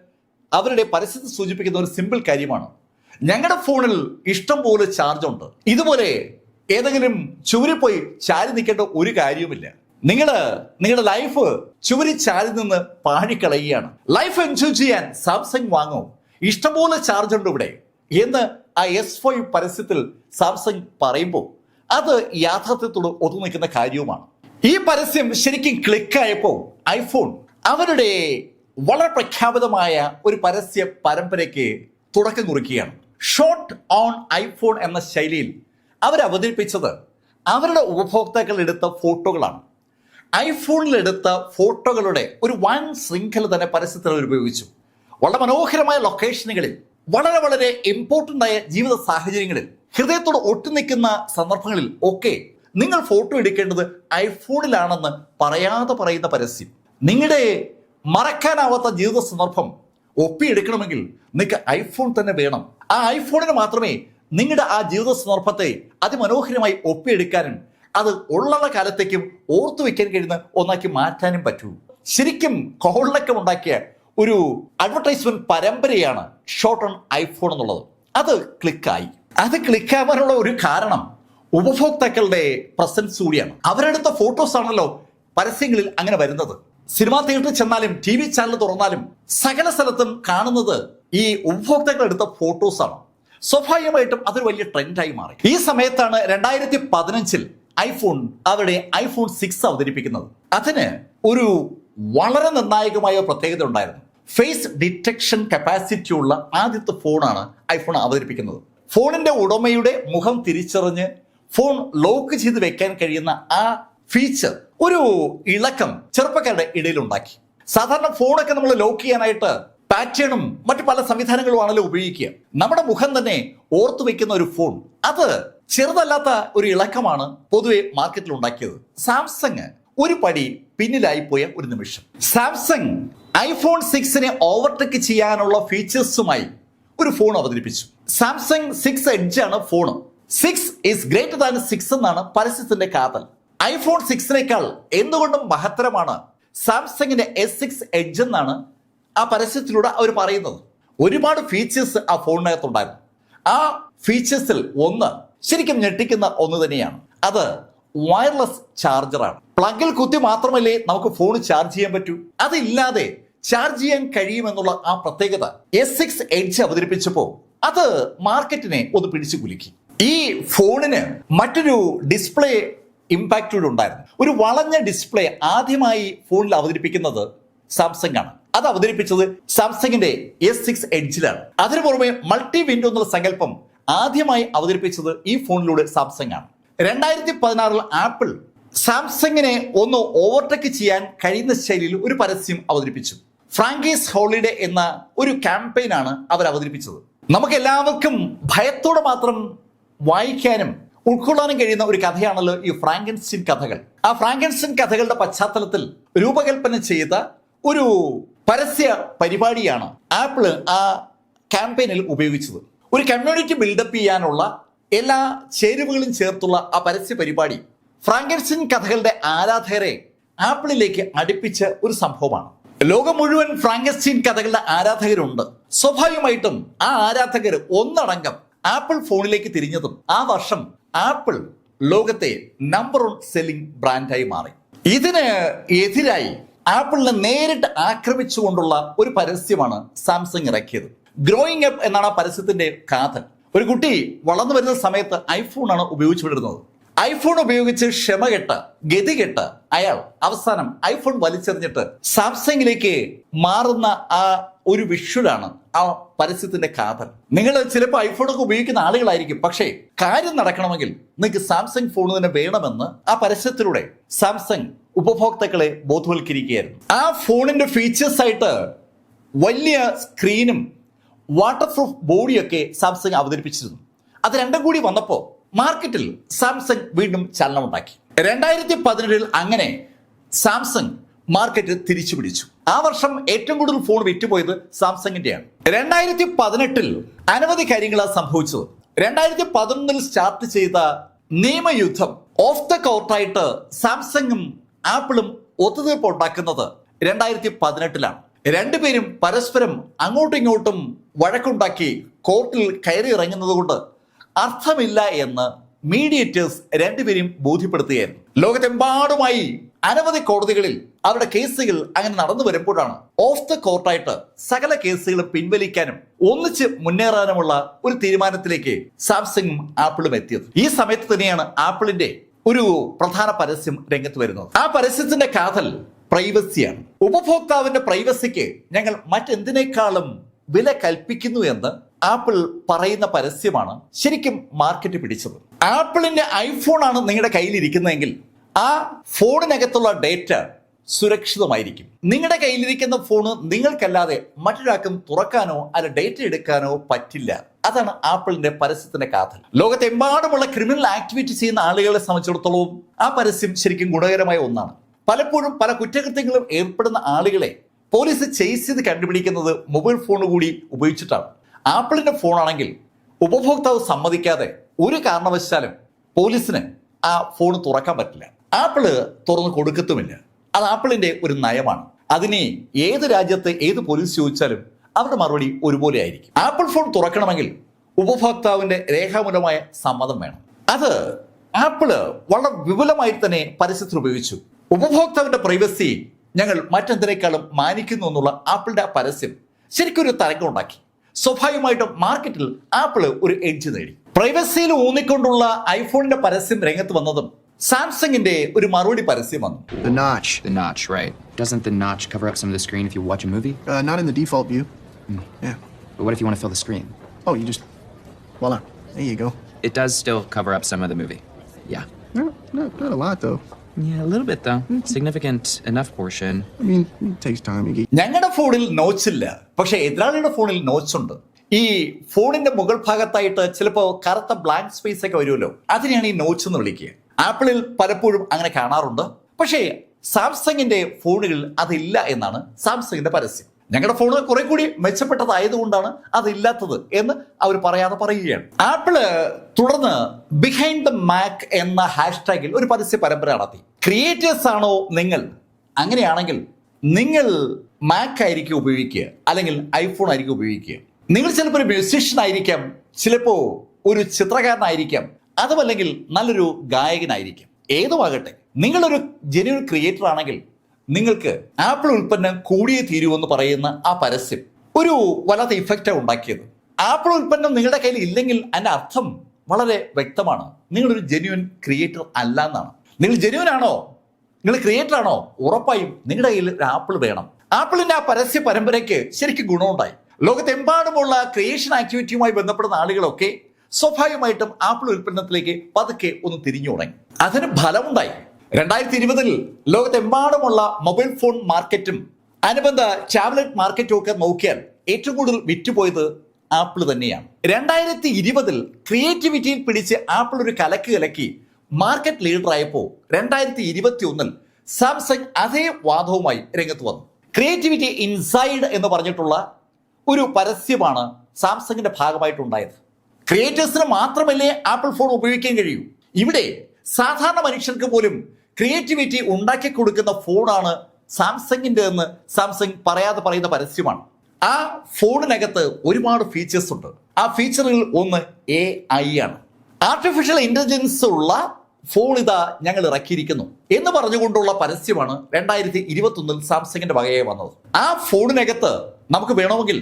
അവരുടെ പരസ്യത്തെ സൂചിപ്പിക്കുന്ന ഒരു സിമ്പിൾ കാര്യമാണ്. ഞങ്ങളുടെ ഫോണിൽ ഇഷ്ടം പോലെ ചാർജ് ഉണ്ട്. ഇതുപോലെ ഏതെങ്കിലും ചുവരിൽ പോയി ചാരി നിൽക്കേണ്ട ഒരു കാര്യവുമില്ല. നിങ്ങൾ നിങ്ങളുടെ ലൈഫ് ചുവരി ചാരി നിന്ന് പാഴിക്കളയുകയാണ്. ലൈഫ് എൻജോയ് ചെയ്യാൻ സാംസങ് വാങ്ങും. ഇഷ്ടംപോലെ ചാർജ് ഉണ്ട് ഇവിടെ. എന്ന് ആ എസ് ഫൈവ് പരസ്യത്തിൽ സാംസങ് പറയുമ്പോൾ അത് യാഥാർത്ഥ്യത്തോട് ഒതു നിൽക്കുന്ന കാര്യവുമാണ്. ഈ പരസ്യം ശരിക്കും ക്ലിക്കായപ്പോൾ ഐഫോൺ അവരുടെ വളരെ പ്രഖ്യാപിതമായ ഒരു പരസ്യ പരമ്പരയ്ക്ക് തുടക്കം കുറിക്കുകയാണ്. ഷോർട്ട് ഓൺ ഐഫോൺ എന്ന ശൈലിയിൽ അവർ അവതരിപ്പിച്ചത് അവരുടെ ഉപഭോക്താക്കൾ എടുത്ത ഫോട്ടോകളാണ്. ഐഫോണിലെടുത്ത ഫോട്ടോകളുടെ ഒരു വൻ ശൃംഖല തന്നെ പരസ്യത്തിൽ അവർ ഉപയോഗിച്ചു. വളരെ മനോഹരമായ ലൊക്കേഷനുകളിൽ വളരെ വളരെ ഇമ്പോർട്ടന്റ് ആയ ജീവിത സാഹചര്യങ്ങളിൽ ഹൃദയത്തോട് ഒട്ടുനിൽക്കുന്ന സന്ദർഭങ്ങളിൽ ഒക്കെ നിങ്ങൾ ഫോട്ടോ എടുക്കേണ്ടത് ഐഫോണിലാണെന്ന് പറയാതെ പറയുന്ന പരസ്യം. നിങ്ങളുടെ മറക്കാനാവാത്ത ജീവിത സന്ദർഭം ഒപ്പിയെടുക്കണമെങ്കിൽ നിങ്ങൾക്ക് ഐഫോൺ തന്നെ വേണം. ആ ഐഫോണിന് മാത്രമേ നിങ്ങളുടെ ആ ജീവിത സന്ദർഭത്തെ അതിമനോഹരമായി ഒപ്പിയെടുക്കാനും അത് ഉള്ള കാലത്തേക്കും ഓർത്തു വയ്ക്കാൻ കഴിയുന്ന ഒന്നാക്കി മാറ്റാനും പറ്റൂ. ശരിക്കും കോളിളക്കം ഉണ്ടാക്കിയ ഒരു അഡ്വർടൈസ്മെന്റ് പരമ്പരയാണ് ഷോർട്ട് ഓൺ ഐഫോൺ എന്നുള്ളത്. അത് ക്ലിക്കായി അത് ക്ലിക്കാവാനുള്ള ഒരു കാരണം ഉപഭോക്താക്കളുടെ പ്രസൻസ് കൂടിയാണ്. അവരെടുത്ത ഫോട്ടോസ് ആണല്ലോ പരസ്യങ്ങളിൽ അങ്ങനെ വരുന്നത്. സിനിമാ തിയേറ്ററിൽ ചെന്നാലും ടി വി ചാനൽ തുറന്നാലും സകല സ്ഥലത്തും കാണുന്നത് ഈ ഉപഭോക്താക്കൾ എടുത്ത ആണ്. സ്വാഭാവികമായിട്ടും അതൊരു വലിയ ട്രെൻഡായി മാറി. ഈ സമയത്താണ് രണ്ടായിരത്തി പതിനഞ്ചിൽ ഐഫോൺ അവരുടെ ഐഫോൺ സിക്സ് അവതരിപ്പിക്കുന്നത്. അതിന് ഒരു വളരെ നിർണായകമായ പ്രത്യേകത ഉണ്ടായിരുന്നു. ഫേസ് ഡിറ്റക്ഷൻ കപ്പാസിറ്റി ഉള്ള ആദ്യത്തെ ഫോണാണ് ഐഫോൺ അവതരിപ്പിക്കുന്നത്. ഫോണിന്റെ ഉടമയുടെ മുഖം തിരിച്ചറിഞ്ഞ് ഫോൺ ലോക്ക് ചെയ്ത് വെക്കാൻ കഴിയുന്ന ആ ഫീച്ചർ ഒരു ഇളക്കം ചെറുപ്പക്കാരുടെ ഇടയിൽ ഉണ്ടാക്കി. സാധാരണ ഫോണൊക്കെ നമ്മൾ ലോക്ക് ചെയ്യാനായിട്ട് പാറ്റേണും മറ്റു പല സംവിധാനങ്ങളും ആണല്ലോ ഉപയോഗിക്കുക. നമ്മുടെ മുഖം തന്നെ ഓർത്തു വെക്കുന്ന ഒരു ഫോൺ. അത് ചെറുതല്ലാത്ത ഒരു ഇളക്കമാണ് പൊതുവെ മാർക്കറ്റിൽ ഉണ്ടാക്കിയത്. സാംസങ് ഒരു പടി പിന്നിലായി പോയ ഒരു നിമിഷം. സാംസങ് ഐഫോൺ സിക്സിനെ ഓവർടേക്ക് ചെയ്യാനുള്ള ഫീച്ചേഴ്സുമായി ഒരു ഫോൺ അവതരിപ്പിച്ചു. സാംസങ് സിക്സ് എഡ്ജ് ആണ് phone six is greater than six എന്നാണ് പരസ്യത്തിന്റെ കാതൽ. ഐഫോൺ സിക്സിനേക്കാൾ എന്തുകൊണ്ടും മഹത്തരമാണ് സാംസങ്ങിന്റെ എസ് സിക്സ് എഡ്ജ് എന്നാണ് ആ പരസ്യത്തിലൂടെ അവർ പറയുന്നത്. ഒരുപാട് ഫീച്ചേഴ്സ് ആ ഫോണിനകത്തുണ്ടായിരുന്നു ആ ഫീച്ചേഴ്സിൽ ഒന്ന് ശരിക്കും ഞെട്ടിക്കുന്ന ഒന്ന് തന്നെയാണ്. അത് വയർലെസ് ചാർജറാണ് പ്ലഗിൽ കുത്തി മാത്രമല്ലേ നമുക്ക് ഫോൺ ചാർജ് ചെയ്യാൻ പറ്റൂ? അതില്ലാതെ ചാർജ് ചെയ്യാൻ കഴിയുമെന്നുള്ള ആ പ്രത്യേകത എസ് സിക്സ് എഡ്ജ് അവതരിപ്പിച്ചപ്പോൾ അത് മാർക്കറ്റിനെ ഒന്ന് പിടിച്ചു കുലുക്കി. ഈ ഫോണിന് മറ്റൊരു ഡിസ്പ്ലേ ഇമ്പാക്റ്റ് കൂടെ ഉണ്ടായിരുന്നു. ഒരു വളഞ്ഞ ഡിസ്പ്ലേ ആദ്യമായി ഫോണിൽ അവതരിപ്പിക്കുന്നത് സാംസങ് ആണ്. അത് അവതരിപ്പിച്ചത് സാംസങ്ങിന്റെ എസ് സിക്സ് എഡ്ജിലാണ് അതിനു പുറമെ മൾട്ടി വിൻഡോ എന്നുള്ള സങ്കല്പം ആദ്യമായി അവതരിപ്പിച്ചത് ഈ ഫോണിലൂടെ സാംസങ് ആണ്. രണ്ടായിരത്തി പതിനാറിൽ ആപ്പിൾ സാംസങ്ങിനെ ഒന്ന് ഓവർടേക്ക് ചെയ്യാൻ കഴിയുന്ന ശൈലിയിൽ ഒരു പരസ്യം അവതരിപ്പിച്ചു. ഫ്രാങ്കീസ് ഹോളിഡേ എന്ന ഒരു ക്യാമ്പയിനാണ് അവർ അവതരിപ്പിച്ചത്. നമുക്ക് എല്ലാവർക്കും ഭയത്തോടെ മാത്രം വായിക്കാനും ഉൾക്കൊള്ളാനും കഴിയുന്ന ഒരു കഥയാണല്ലോ ഈ ഫ്രാങ്കൻസിൻ കഥകൾ. ആ ഫ്രാങ്കൻസിൻ കഥകളുടെ പശ്ചാത്തലത്തിൽ രൂപകൽപ്പന ചെയ്ത ഒരു പരസ്യ പരിപാടിയാണ് ആപ്പിൾ ആ ക്യാമ്പയിനിൽ ഉപയോഗിച്ചത്. ഒരു കമ്മ്യൂണിറ്റി ബിൽഡപ്പ് ചെയ്യാനുള്ള എല്ലാ ചേരുവകളും ചേർത്തുള്ള ആ പരസ്യ പരിപാടി ഫ്രാങ്കൻസിൻ കഥകളുടെ ആരാധകരെ ആപ്പിളിലേക്ക് അടുപ്പിച്ച ഒരു സംഭവമാണ്. ലോകം മുഴുവൻ ഫ്രാങ്കസ്റ്റീൻ കഥകളുടെ ആരാധകരുണ്ട്. സ്വാഭാവികമായിട്ടും ആ ആരാധകർ ഒന്നടങ്കം ആപ്പിൾ ഫോണിലേക്ക് തിരിഞ്ഞതും ആ വർഷം ആപ്പിൾ ലോകത്തെ നമ്പർ വൺ സെല്ലിംഗ് ബ്രാൻഡായി മാറി. ഇതിന് എതിരായി ആപ്പിളിനെ നേരിട്ട് ആക്രമിച്ചുകൊണ്ടുള്ള ഒരു പരസ്യമാണ് സാംസങ് ഇറക്കിയത്. ഗ്രോയിങ് അപ്പ് എന്നാണ് ആ പരസ്യത്തിന്റെ കാതൽ. ഒരു കുട്ടി വളർന്നു വരുന്ന സമയത്ത് ഐഫോണാണ് വിടുന്നത്. ഐഫോൺ ഉപയോഗിച്ച് ക്ഷമ കെട്ട് ഗതികെട്ട് അയാൾ അവസാനം ഐഫോൺ വലിച്ചെറിഞ്ഞിട്ട് സാംസങ്ങിലേക്ക് മാറുന്ന ആ ഒരു വിഷ്വലാണ് ആ പരസ്യത്തിന്റെ കാതൽ. നിങ്ങൾ ചിലപ്പോൾ ഐഫോണൊക്കെ ഉപയോഗിക്കുന്ന ആളുകളായിരിക്കും. പക്ഷേ കാര്യം നടക്കണമെങ്കിൽ നിങ്ങൾക്ക് സാംസങ് ഫോൺ തന്നെ വേണമെന്ന് ആ പരസ്യത്തിലൂടെ സാംസങ് ഉപഭോക്താക്കളെ ബോധവൽക്കരിക്കുകയായിരുന്നു. ആ ഫോണിന്റെ ഫീച്ചേഴ്സ് ആയിട്ട് വലിയ സ്ക്രീനും വാട്ടർ പ്രൂഫ് ബോഡിയൊക്കെ സാംസങ് അവതരിപ്പിച്ചിരുന്നു. അത് രണ്ടും കൂടി വന്നപ്പോൾ മാർക്കറ്റിൽ സാംസങ് വീണ്ടും ചലനമുണ്ടാക്കി. രണ്ടായിരത്തി പതിനേഴിൽ അങ്ങനെ സാംസങ് മാർക്കറ്റ് തിരിച്ചു പിടിച്ചു ആ വർഷം ഏറ്റവും കൂടുതൽ ഫോൺ വിറ്റുപോയത് സാംസങ്ങിന്റെയാണ് രണ്ടായിരത്തി പതിനെട്ടിൽ അനവധി കാര്യങ്ങളാണ് സംഭവിച്ചത്. രണ്ടായിരത്തി പതിനൊന്നിൽ സ്റ്റാർട്ട് ചെയ്ത നിയമയുദ്ധം ഓഫ് ദ കോർട്ടായിട്ട് സാംസങ്ങും ആപ്പിളും ഒത്തുതീർപ്പ് ഉണ്ടാക്കുന്നത് രണ്ടായിരത്തി പതിനെട്ടിലാണ് രണ്ടുപേരും പരസ്പരം അങ്ങോട്ടും ഇങ്ങോട്ടും വഴക്കുണ്ടാക്കി കോർട്ടിൽ കയറി ഇറങ്ങുന്നതുകൊണ്ട് അർത്ഥമില്ല എന്ന് മീഡിയേറ്റേഴ്സ് രണ്ടുപേരും ബോധ്യപ്പെടുത്തുകയായിരുന്നു. ലോകത്തെമ്പാടുമായി അനവധി കോടതികളിൽ അവരുടെ കേസുകൾ അങ്ങനെ നടന്നു വരുമ്പോഴാണ് ഓഫ് ദ കോർട്ടായിട്ട് സകല കേസുകളും പിൻവലിക്കാനും ഒന്നിച്ച് മുന്നേറാനുമുള്ള ഒരു തീരുമാനത്തിലേക്ക് സാംസങ്ങും ആപ്പിളും എത്തിയത്. ഈ സമയത്ത് തന്നെയാണ് ആപ്പിളിന്റെ ഒരു പ്രധാന പരസ്യം രംഗത്ത് വരുന്നത്. ആ പരസ്യത്തിന്റെ കാതൽ പ്രൈവസിയാണ്. ഉപഭോക്താവിന്റെ പ്രൈവസിക്ക് ഞങ്ങൾ മറ്റെന്തിനേക്കാളും വില കൽപ്പിക്കുന്നു എന്ന് ആപ്പിൾ പറയുന്ന പരസ്യമാണ് ശരിക്കും മാർക്കറ്റ് പിടിച്ചത്. ആപ്പിളിന്റെ ഐഫോൺ ആണ് നിങ്ങളുടെ കയ്യിൽ കയ്യിലിരിക്കുന്നതെങ്കിൽ ആ ഫോണിനകത്തുള്ള ഡേറ്റ സുരക്ഷിതമായിരിക്കും. നിങ്ങളുടെ കയ്യിലിരിക്കുന്ന ഫോണ് നിങ്ങൾക്കല്ലാതെ മറ്റൊരാൾക്കും തുറക്കാനോ അല്ല ഡേറ്റ എടുക്കാനോ പറ്റില്ല. അതാണ് ആപ്പിളിന്റെ പരസ്യത്തിന്റെ കാതൽ. ലോകത്തെമ്പാടുമുള്ള ക്രിമിനൽ ആക്ടിവിറ്റി ചെയ്യുന്ന ആളുകളെ സംബന്ധിച്ചിടത്തോളം ആ പരസ്യം ശരിക്കും ഗുണകരമായ ഒന്നാണ്. പലപ്പോഴും പല കുറ്റകൃത്യങ്ങളും ഏർപ്പെടുന്ന ആളുകളെ പോലീസ് ചെയ്സ് ചെയ്ത് കണ്ടുപിടിക്കുന്നത് മൊബൈൽ ഫോൺ കൂടി ഉപയോഗിച്ചിട്ടാണ്. ആപ്പിളിന്റെ ഫോണാണെങ്കിൽ ഉപഭോക്താവ് സമ്മതിക്കാതെ ഒരു കാരണവശാലും പോലീസിന് ആ ഫോൺ തുറക്കാൻ പറ്റില്ല. ആപ്പിൾ തുറന്ന് കൊടുക്കത്തുമില്ല. അത് ആപ്പിളിന്റെ ഒരു നയമാണ്. അതിനെ ഏത് രാജ്യത്ത് ഏത് പോലീസ് ചോദിച്ചാലും അവരുടെ മറുപടി ഒരുപോലെ ആയിരിക്കും. ആപ്പിൾ ഫോൺ തുറക്കണമെങ്കിൽ ഉപഭോക്താവിന്റെ രേഖാമൂലമായ സമ്മതം വേണം. അത് ആപ്പിൾ വളരെ വിപുലമായി തന്നെ പരസ്യത്തിൽ ഉപയോഗിച്ചു. ഉപഭോക്താവിന്റെ പ്രൈവസി ഞങ്ങൾ മറ്റെന്തിനേക്കാളും മാനിക്കുന്നു എന്നുള്ള ആപ്പിളിന്റെ പരസ്യം ശരിക്കും ഒരു തരംഗം ഉണ്ടാക്കി. സ്വാഭാവികമായിട്ടും മാർക്കറ്റിൽ ആപ്പിൾ ഒരു എഡ്ജ് നേടി. പ്രൈവസിയിൽ ഊന്നിക്കൊണ്ടുള്ള ഐഫോണിന്റെ പരസ്യം രംഗത്ത് വന്നതും സാംസങ്ങിന്റെ ഒരു മറുപടി പരസ്യം വന്നു. It does still cover up some of the movie. Yeah. No, not a lot, though. Yeah, a little bit though. Significant enough portion. I mean, it takes time. You get ഞങ്ങളുടെ ഫോണിൽ നോട്ട്സ് ഇല്ല. പക്ഷെ എതിരാളിയുടെ ഫോണിൽ notes ഉണ്ട്. ഈ ഫോണിന്റെ മുകൾ ഭാഗത്തായിട്ട് ചിലപ്പോൾ കറുത്ത ബ്ലാങ്ക് സ്പേസ് ഒക്കെ വരുമല്ലോ. അതിനെയാണ് ഈ നോട്ട്സ് എന്ന് വിളിക്കുക. ആപ്പിളിൽ പലപ്പോഴും അങ്ങനെ കാണാറുണ്ട്. പക്ഷേ സാംസങ്ങിന്റെ ഫോണുകളിൽ അതില്ല എന്നാണ് സാംസങ്ങിന്റെ പരസ്യം. ഞങ്ങളുടെ ഫോണ് കുറെ കൂടി മെച്ചപ്പെട്ടതായതുകൊണ്ടാണ് അതില്ലാത്തത് എന്ന് അവർ പറയാതെ പറയുകയാണ്. ആപ്പിൾ തുടർന്ന് ബിഹൈൻഡ് ദ മാക് എന്ന ഹാഷ്ടാഗിൽ ഒരു പരസ്യ പരമ്പര നടത്തി. ക്രിയേറ്റേഴ്സ് ആണോ നിങ്ങൾ? അങ്ങനെയാണെങ്കിൽ നിങ്ങൾ മാക് ആയിരിക്കും ഉപയോഗിക്കുക. അല്ലെങ്കിൽ ഐഫോൺ ആയിരിക്കും ഉപയോഗിക്കുക. നിങ്ങൾ ചിലപ്പോൾ ഒരു മ്യൂസീഷ്യൻ ആയിരിക്കാം. ചിലപ്പോൾ ഒരു ചിത്രകാരനായിരിക്കാം. അതുമല്ലെങ്കിൽ നല്ലൊരു ഗായകനായിരിക്കാം. ഏതുമാകട്ടെ നിങ്ങളൊരു ജെന്യൂൺ ക്രിയേറ്റർ ആണെങ്കിൽ നിങ്ങൾക്ക് ആപ്പിൾ ഉൽപ്പന്നം കൂടിയേ തീരുമെന്ന് പറയുന്ന ആ പരസ്യം ഒരു വല്ലാത്ത ഇഫക്റ്റാണ് ഉണ്ടാക്കിയത്. ആപ്പിൾ ഉൽപ്പന്നം നിങ്ങളുടെ കയ്യിൽ ഇല്ലെങ്കിൽ അതിന്റെ അർത്ഥം വളരെ വ്യക്തമാണ്. നിങ്ങളൊരു ജെന്യുവൻ ക്രിയേറ്റർ അല്ല എന്നാണ്. നിങ്ങൾ ജെന്യുവൻ ആണോ? നിങ്ങൾ ക്രിയേറ്റർ ആണോ? ഉറപ്പായും നിങ്ങളുടെ കയ്യിൽ ഒരു ആപ്പിൾ വേണം. ആപ്പിളിന്റെ ആ പരസ്യ പരമ്പരയ്ക്ക് ശരിക്കും ഗുണമുണ്ടായി. ലോകത്തെമ്പാടുമുള്ള ക്രിയേഷൻ ആക്ടിവിറ്റിയുമായി ബന്ധപ്പെടുന്ന ആളുകളൊക്കെ സ്വാഭാവികമായിട്ടും ആപ്പിൾ ഉൽപ്പന്നത്തിലേക്ക് പതുക്കെ ഒന്ന് തിരിഞ്ഞു തുടങ്ങി. അതിന് ഫലമുണ്ടായി. രണ്ടായിരത്തി ഇരുപതിൽ ലോകത്തെമ്പാടുമുള്ള മൊബൈൽ ഫോൺ മാർക്കറ്റും അനുബന്ധ ടാബ്ലറ്റ് മാർക്കറ്റും ഒക്കെ നോക്കിയാൽ ഏറ്റവും കൂടുതൽ വിറ്റുപോയത് ആപ്പിൾ തന്നെയാണ്. രണ്ടായിരത്തി ഇരുപതിൽ ക്രിയേറ്റിവിറ്റിയിൽ പിടിച്ച് ആപ്പിൾ ഒരു കലക്ക് കലക്കി മാർക്കറ്റ് ലീഡർ ആയപ്പോൾ രണ്ടായിരത്തി ഇരുപത്തി ഒന്നിൽ സാംസങ് അതേ വാദവുമായി രംഗത്ത് വന്നു. ക്രിയേറ്റിവിറ്റി ഇൻസൈഡ് എന്ന് പറഞ്ഞിട്ടുള്ള ഒരു പരസ്യമാണ് സാംസങ്ങിന്റെ ഭാഗമായിട്ടുണ്ടായത്. ക്രിയേറ്റേഴ്സിന് മാത്രമല്ലേ ആപ്പിൾ ഫോൺ ഉപയോഗിക്കാൻ കഴിയൂ? ഇവിടെ സാധാരണ മനുഷ്യർക്ക് പോലും ക്രിയേറ്റിവിറ്റി ഉണ്ടാക്കി കൊടുക്കുന്ന ഫോണാണ് സാംസങ്ങിന്റെ എന്ന് സാംസങ് പറയാതെ പറയുന്ന പരസ്യമാണ്. ആ ഫോണിനകത്ത് ഒരുപാട് ഫീച്ചേഴ്സ് ഉണ്ട്. ആ ഫീച്ചറിൽ ഒന്ന് എ ഐ ആണ്. ആർട്ടിഫിഷ്യൽ ഇന്റലിജൻസ് ഉള്ള ഫോൺ ഇതാ ഞങ്ങൾ ഇറക്കിയിരിക്കുന്നു. എന്ന് പറഞ്ഞുകൊണ്ടുള്ള പരസ്യമാണ് രണ്ടായിരത്തി ഇരുപത്തി ഒന്നിൽ സാംസങ്ങിന്റെ വകയായി വന്നത്. ആ ഫോണിനകത്ത് നമുക്ക് വേണമെങ്കിൽ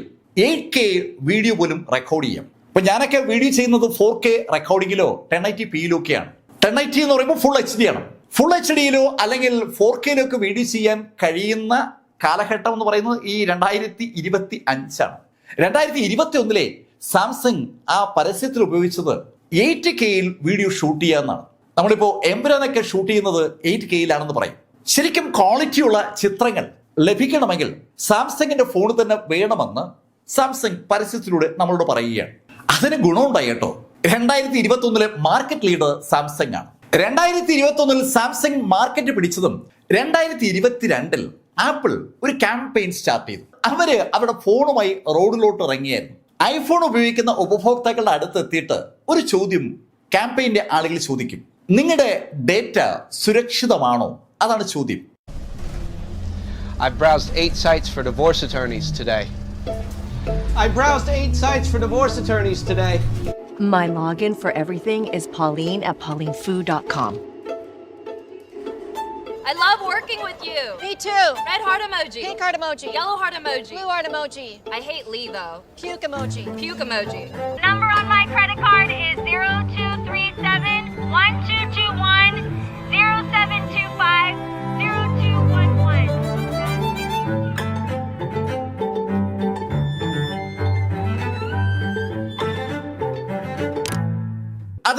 എയ്റ്റ് കെ വീഡിയോ പോലും റെക്കോർഡ് ചെയ്യാം. ഇപ്പൊ ഞാനൊക്കെ വീഡിയോ ചെയ്യുന്നത് ഫോർ കെ റെക്കോർഡിങ്ങിലോ ടെൻ ഐ ടി പിയിലോ ഒക്കെയാണ് ടെൻ ഐ ടി എന്ന് പറയുമ്പോൾ ഫുൾ എച്ച് ഡി ആണ്. ഫുൾ എച്ച് ഡിയിലോ അല്ലെങ്കിൽ ഫോർ കെയിലോ ഒക്കെ വീഡിയോ ചെയ്യാൻ കഴിയുന്ന കാലഘട്ടം എന്ന് പറയുന്നത് ഈ രണ്ടായിരത്തി ഇരുപത്തി അഞ്ചാണ് രണ്ടായിരത്തി ഇരുപത്തി ഒന്നിലെ സാംസങ് ആ പരസ്യത്തിൽ ഉപയോഗിച്ചത് എയ്റ്റ് കെയിൽ വീഡിയോ ഷൂട്ട് ചെയ്യാന്നാണ്. നമ്മളിപ്പോ എംബ്രാനൊക്കെ ഷൂട്ട് ചെയ്യുന്നത് എയ്റ്റ് കെയിലാണെന്ന് പറയും. ശരിക്കും ക്വാളിറ്റിയുള്ള ചിത്രങ്ങൾ ലഭിക്കണമെങ്കിൽ സാംസങ്ങിന്റെ ഫോൺ തന്നെ വേണമെന്ന് സാംസങ് പരസ്യത്തിലൂടെ നമ്മളോട് പറയുകയാണ്. അതിന് ഗുണമുണ്ടായി കേട്ടോ. രണ്ടായിരത്തി ഇരുപത്തി ഒന്നിലെ മാർക്കറ്റ് ലീഡർ സാംസങ് ആണ് രണ്ടായിരത്തി ഇരുപത്തി ഒന്നിൽ സാംസങ് മാർക്കറ്റ് പിടിച്ചതും രണ്ടായിരത്തി ഇരുപത്തിരണ്ടിൽ ആപ്പിൾ ഒരു ക്യാമ്പയിൻ സ്റ്റാർട്ട് ചെയ്തു. അവർ അവരുടെ ഫോണുമായി റോഡിലോട്ട് ഇറങ്ങിയായിരുന്നു. ഐഫോൺ ഉപയോഗിക്കുന്ന ഉപഭോക്താക്കളുടെ അടുത്ത് എത്തിയിട്ട് ഒരു ചോദ്യം ക്യാമ്പയിന്റെ ആളുകൾ ചോദിക്കും. നിങ്ങളുടെ ഡേറ്റ സുരക്ഷിതമാണോ? അതാണ് ചോദ്യം. I browsed eight sites for divorce attorneys today. I browsed eight sites for divorce attorneys today. My login for everything is Pauline at PaulineFoo.com. I love working with you. Me too. Red heart emoji. Pink heart emoji. Yellow heart emoji. Blue heart emoji. I hate Lee though. Puke emoji. Puke emoji. Number on my credit card is 0237 1221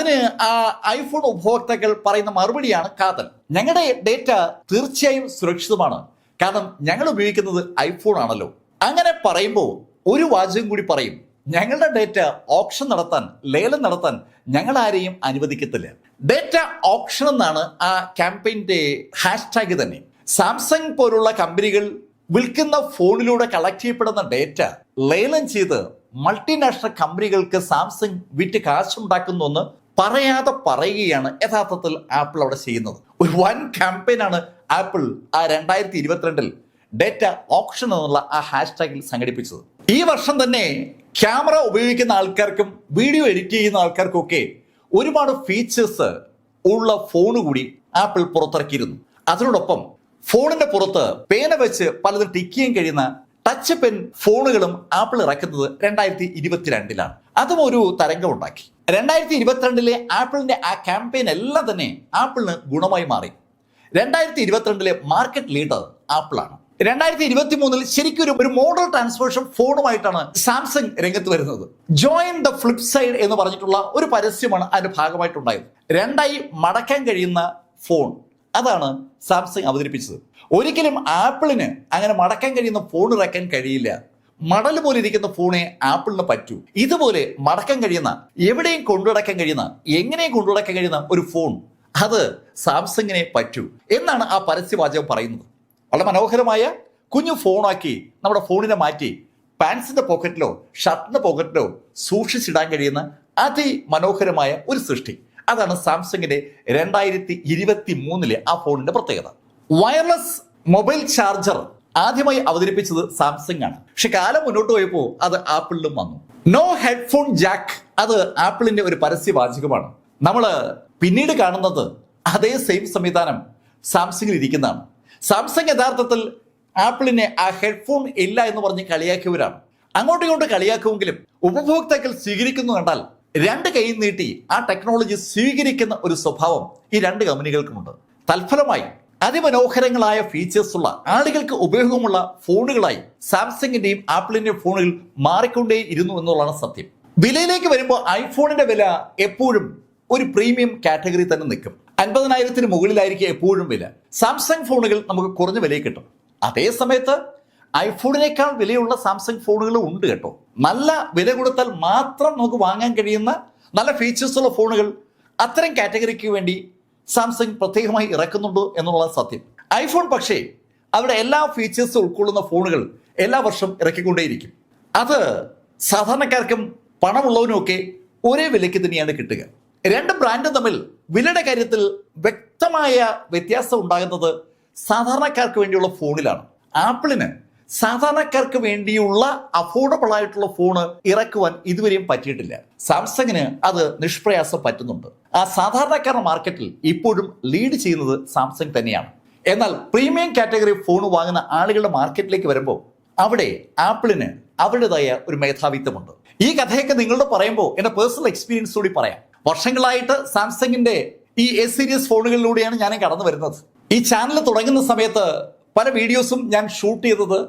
അതിന് ആ iPhone ഉപഭോക്താക്കൾ പറയുന്ന മറുപടിയാണ് കാതൽ. ഞങ്ങളുടെ data തീർച്ചയായും സുരക്ഷിതമാണ്. കാരണം ഞങ്ങൾ ഉപയോഗിക്കുന്നത് ഐഫോൺ ആണല്ലോ. അങ്ങനെ പറയുമ്പോൾ ഒരു വാചകം കൂടി പറയും. ഞങ്ങളുടെ ഡേറ്റ ഓപ്ഷൻ നടത്താൻ ലേലം നടത്താൻ ഞങ്ങൾ ആരെയും അനുവദിക്കത്തില്ല. ഡേറ്റ ഓപ്ഷൻ എന്നാണ് ആ ക്യാമ്പയിന്റെ ഹാഷ്ടാഗ് തന്നെ. സാംസങ് പോലുള്ള കമ്പനികൾ വിൽക്കുന്ന ഫോണിലൂടെ കളക്ട് ചെയ്യപ്പെടുന്ന ഡേറ്റ ലേലം ചെയ്ത് മൾട്ടിനാഷണൽ കമ്പനികൾക്ക് സാംസങ് വിറ്റ് കാശുണ്ടാക്കുന്നു എന്ന് പറയാതെ പറയുകയാണ് യഥാർത്ഥത്തിൽ ആപ്പിൾ അവിടെ ചെയ്യുന്നത്. ഒരു വൻ ക്യാമ്പയിനാണ് ആപ്പിൾ ആ രണ്ടായിരത്തി ഇരുപത്തിരണ്ടിൽ ഡേറ്റ ഓപ്ഷൻ എന്നുള്ള ആ ഹാഷ്ടാഗിൽ സംഘടിപ്പിച്ചത്. ഈ വർഷം തന്നെ ക്യാമറ ഉപയോഗിക്കുന്ന ആൾക്കാർക്കും വീഡിയോ എഡിറ്റ് ചെയ്യുന്ന ആൾക്കാർക്കും ഒക്കെ ഒരുപാട് ഫീച്ചേഴ്സ് ഉള്ള ഫോൺ കൂടി ആപ്പിൾ പുറത്തിറക്കിയിരുന്നു. അതിനോടൊപ്പം ഫോണിന്റെ പുറത്ത് പേന വെച്ച് പലതും ടിക്ക് ചെയ്യാൻ കഴിയുന്ന ടച്ച് പെൻ ഫോണുകളും ആപ്പിൾ ഇറക്കുന്നത് രണ്ടായിരത്തി ഇരുപത്തിരണ്ടിലാണ് അതും ഒരു തരംഗമുണ്ടാക്കി രണ്ടായിരത്തി ഇരുപത്തിരണ്ടിലെ ആപ്പിളിന്റെ ആ ക്യാമ്പയിൻ എല്ലാം തന്നെ ആപ്പിളിന് ഗുണമായി മാറി. രണ്ടായിരത്തി ഇരുപത്തിരണ്ടിലെ മാർക്കറ്റ് ലീഡർ ആപ്പിളാണ് രണ്ടായിരത്തി ഇരുപത്തി മൂന്നിൽ ശരിക്കും ഒരു- ഒരു മോഡൽ ട്രാൻസ്ഫോർഷൻ ഫോണുമായിട്ടാണ് സാംസങ് രംഗത്ത് വരുന്നത്. ജോയിൻ ദ ഫ്ലിപ്പ് സൈഡ് എന്ന് പറഞ്ഞിട്ടുള്ള ഒരു പരസ്യമാണ് അതിന്റെ ഭാഗമായിട്ടുണ്ടായത്. രണ്ടായി മടക്കാൻ കഴിയുന്ന ഫോൺ അതാണ് സാംസങ് അവതരിപ്പിച്ചത്. ഒരിക്കലും ആപ്പിളിന് അങ്ങനെ മടക്കാൻ കഴിയുന്ന ഫോൺ ഇറക്കാൻ കഴിയില്ല. മടൽ പോലെ ഇരിക്കുന്ന ഫോണെ ആപ്പിളിന് പറ്റൂ. ഇതുപോലെ മടക്കാൻ കഴിയുന്ന എവിടെയും കൊണ്ടുനടക്കാൻ കഴിയുന്ന എങ്ങനെയും കൊണ്ടുനടക്കാൻ കഴിയുന്ന ഒരു ഫോൺ അത് സാംസങ്ങിനെ പറ്റൂ എന്നാണ് ആ പരസ്യവാചകം പറയുന്നത്. വളരെ മനോഹരമായ കുഞ്ഞു ഫോണാക്കി നമ്മുടെ ഫോണിനെ മാറ്റി പാൻസിന്റെ പോക്കറ്റിലോ ഷർട്ടിന്റെ പോക്കറ്റിലോ സൂക്ഷിച്ചിടാൻ കഴിയുന്ന അതിമനോഹരമായ ഒരു സൃഷ്ടി. അതാണ് സാംസങ്ങിന്റെ രണ്ടായിരത്തി ഇരുപത്തി മൂന്നിലെ ആ ഫോണിന്റെ പ്രത്യേകത. വയർലെസ് മൊബൈൽ ചാർജർ ആദ്യമായി അവതരിപ്പിച്ചത് സാംസങ് ആണ്. പക്ഷെ കാലം മുന്നോട്ട് പോയപ്പോൾ അത് ആപ്പിളിലും വന്നു. നോ ഹെഡ്ഫോൺ ജാക്ക് അത് ആപ്പിളിന്റെ ഒരു പരസ്യവാചകമാണ് നമ്മൾ പിന്നീട് കാണുന്നത് അതേ സെയിം സംവിധാനം സാംസങ്ങിൽ ഇരിക്കുന്നതാണ്. സാംസങ് യഥാർത്ഥത്തിൽ ആപ്പിളിനെ ആ ഹെഡ്ഫോൺ ഇല്ല എന്ന് പറഞ്ഞ് കളിയാക്കിയവരാണ്. അങ്ങോട്ടും ഇങ്ങോട്ടും കളിയാക്കുമെങ്കിലും ഉപഭോക്താക്കൾ സ്വീകരിക്കുന്നു കണ്ടാൽ രണ്ട് കൈ നീട്ടി ആ ടെക്നോളജി സ്വീകരിക്കുന്ന ഒരു സ്വഭാവം ഈ രണ്ട് കമ്പനികൾക്കുമുണ്ട് തൽഫലമായി അതിമനോഹരങ്ങളായ ഫീച്ചേഴ്സ് ഉള്ള ആളുകൾക്ക് ഉപയോഗമുള്ള ഫോണുകളായി സാംസങ്ങിന്റെയും ആപ്പിളിന്റെയും ഫോണുകൾ മാറിക്കൊണ്ടേ ഇരുന്നു എന്നുള്ളതാണ് സത്യം. വിലയിലേക്ക് വരുമ്പോൾ ഐഫോണിന്റെ വില എപ്പോഴും ഒരു പ്രീമിയം കാറ്റഗറി തന്നെ നിൽക്കും. അൻപതിനായിരത്തിന് മുകളിലായിരിക്കും എപ്പോഴും വില. സാംസങ് ഫോണുകൾ നമുക്ക് കുറഞ്ഞ വിലയിൽ കിട്ടും. അതേ സമയത്ത് ഐഫോണിനേക്കാൾ വിലയുള്ള സാംസങ് ഫോണുകളും ഉണ്ട് കേട്ടോ. നല്ല വില കൊടുത്താൽ മാത്രം നമുക്ക് വാങ്ങാൻ കഴിയുന്ന നല്ല ഫീച്ചേഴ്സ് ഉള്ള ഫോണുകൾ അത്തരം കാറ്റഗറിക്ക് വേണ്ടി സാംസങ് പ്രത്യേകമായി ഇറക്കുന്നുണ്ട് എന്നുള്ള സത്യം. ഐഫോൺ പക്ഷേ അവിടെ എല്ലാ ഫീച്ചേഴ്സും ഉൾക്കൊള്ളുന്ന ഫോണുകൾ എല്ലാ വർഷവും ഇറക്കിക്കൊണ്ടേയിരിക്കും. അത് സാധാരണക്കാർക്കും പണമുള്ളവനും ഒക്കെ ഒരേ വിലയ്ക്ക് തന്നെയാണ് കിട്ടുക. രണ്ട് ബ്രാൻഡും തമ്മിൽ വിലയുടെ കാര്യത്തിൽ വ്യക്തമായ വ്യത്യാസം ഉണ്ടാകുന്നത് സാധാരണക്കാർക്ക് വേണ്ടിയുള്ള ഫോണിലാണ്. ആപ്പിളിന് സാധാരണക്കാർക്ക് വേണ്ടിയുള്ള അഫോർഡബിൾ ആയിട്ടുള്ള ഫോണ് ഇറക്കുവാൻ ഇതുവരെയും പറ്റിയിട്ടില്ല. സാംസങ്ങിന് അത് നിഷ്പ്രയാസം പറ്റുന്നുണ്ട്. ആ സാധാരണക്കാരുടെ മാർക്കറ്റിൽ ഇപ്പോഴും ലീഡ് ചെയ്യുന്നത് സാംസങ് തന്നെയാണ്. എന്നാൽ പ്രീമിയം കാറ്റഗറി ഫോൺ വാങ്ങുന്ന ആളുകളുടെ മാർക്കറ്റിലേക്ക് വരുമ്പോൾ അവിടെ ആപ്പിളിന് അവരുടേതായ ഒരു മേധാവിത്വമുണ്ട്. ഈ കഥയൊക്കെ നിങ്ങളോട് പറയുമ്പോൾ എന്റെ പേഴ്സണൽ എക്സ്പീരിയൻസ് കൂടി പറയാം. വർഷങ്ങളായിട്ട് സാംസങ്ങിന്റെ ഈ എസ് സീരീസ് ഫോണുകളിലൂടെയാണ് ഞാൻ കടന്നു വരുന്നത് ഈ ചാനൽ തുടങ്ങുന്ന സമയത്ത് പല വീഡിയോസും ഞാൻ ഷൂട്ട് ചെയ്തത്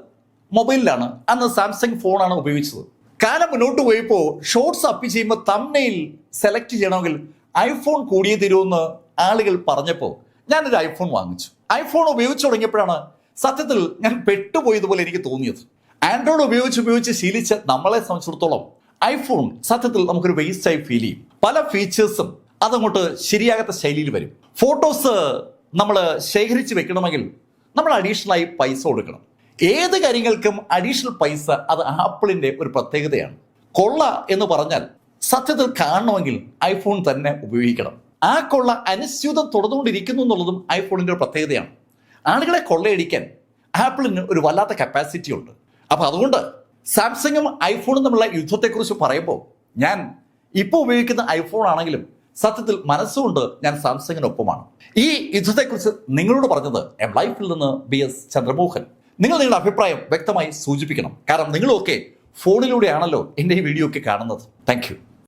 മൊബൈലിലാണ്. അന്ന് സാംസങ് ഫോണാണ് ഉപയോഗിച്ചത്. കാലം മുന്നോട്ട് പോയപ്പോൾ ഷോർട്സ് അപ്പ് ചെയ്യുമ്പോൾ തമ്മയിൽ സെലക്ട് ചെയ്യണമെങ്കിൽ ഐഫോൺ കൂടിയേ തരുമെന്ന് ആളുകൾ പറഞ്ഞപ്പോൾ ഞാനൊരു ഐഫോൺ വാങ്ങിച്ചു. ഐഫോൺ ഉപയോഗിച്ചു തുടങ്ങിയപ്പോഴാണ് സത്യത്തിൽ ഞാൻ പെട്ടുപോയതുപോലെ എനിക്ക് തോന്നിയത്. ആൻഡ്രോയിഡ് ഉപയോഗിച്ച് ഉപയോഗിച്ച് ശീലിച്ച നമ്മളെ സംബന്ധിച്ചിടത്തോളം ഐഫോൺ സത്യത്തിൽ നമുക്കൊരു വേസ്റ്റ് ആയി ഫീൽ ചെയ്യും. പല ഫീച്ചേഴ്സും അതങ്ങോട്ട് ശരിയാകാത്ത ശൈലിയിൽ വരും. ഫോട്ടോസ് നമ്മൾ ശേഖരിച്ച് വെക്കണമെങ്കിൽ നമ്മൾ അഡീഷണലായി പൈസ കൊടുക്കണം. ഏത് കാര്യങ്ങൾക്കും അഡീഷണൽ പൈസ അത് ആപ്പിളിന്റെ ഒരു പ്രത്യേകതയാണ്. കൊള്ള എന്ന് പറഞ്ഞാൽ സത്യത്തിൽ കാണണമെങ്കിൽ ഐഫോൺ തന്നെ ഉപയോഗിക്കണം. ആ കൊള്ള അനുസ്യൂതം തുടർന്നുകൊണ്ടിരിക്കുന്നു എന്നുള്ളതും ഐഫോണിന്റെ ഒരു പ്രത്യേകതയാണ്. ആളുകളെ കൊള്ളയടിക്കാൻ ആപ്പിളിന് ഒരു വല്ലാത്ത കപ്പാസിറ്റി ഉണ്ട്. അപ്പോൾ അതുകൊണ്ട് സാംസങ്ങും ഐഫോണും തമ്മിലുള്ള യുദ്ധത്തെക്കുറിച്ച് പറയുമ്പോൾ ഞാൻ ഇപ്പോൾ ഉപയോഗിക്കുന്ന ഐഫോൺ ആണെങ്കിലും സത്യത്തിൽ മനസ്സുകൊണ്ട് ഞാൻ സാംസങ്ങിനൊപ്പമാണ്. ഈ യുദ്ധത്തെക്കുറിച്ച് നിങ്ങളോട് പറഞ്ഞത് എം ലൈഫിൽ നിന്ന് ബി എസ് ചന്ദ്രമോഹൻ. നിങ്ങൾ നിങ്ങളുടെ അഭിപ്രായം വ്യക്തമായി സൂചിപ്പിക്കണം. കാരണം നിങ്ങളൊക്കെ ഫോണിലൂടെയാണല്ലോ എന്റെ ഈ വീഡിയോ ഒക്കെ കാണുന്നത് താങ്ക്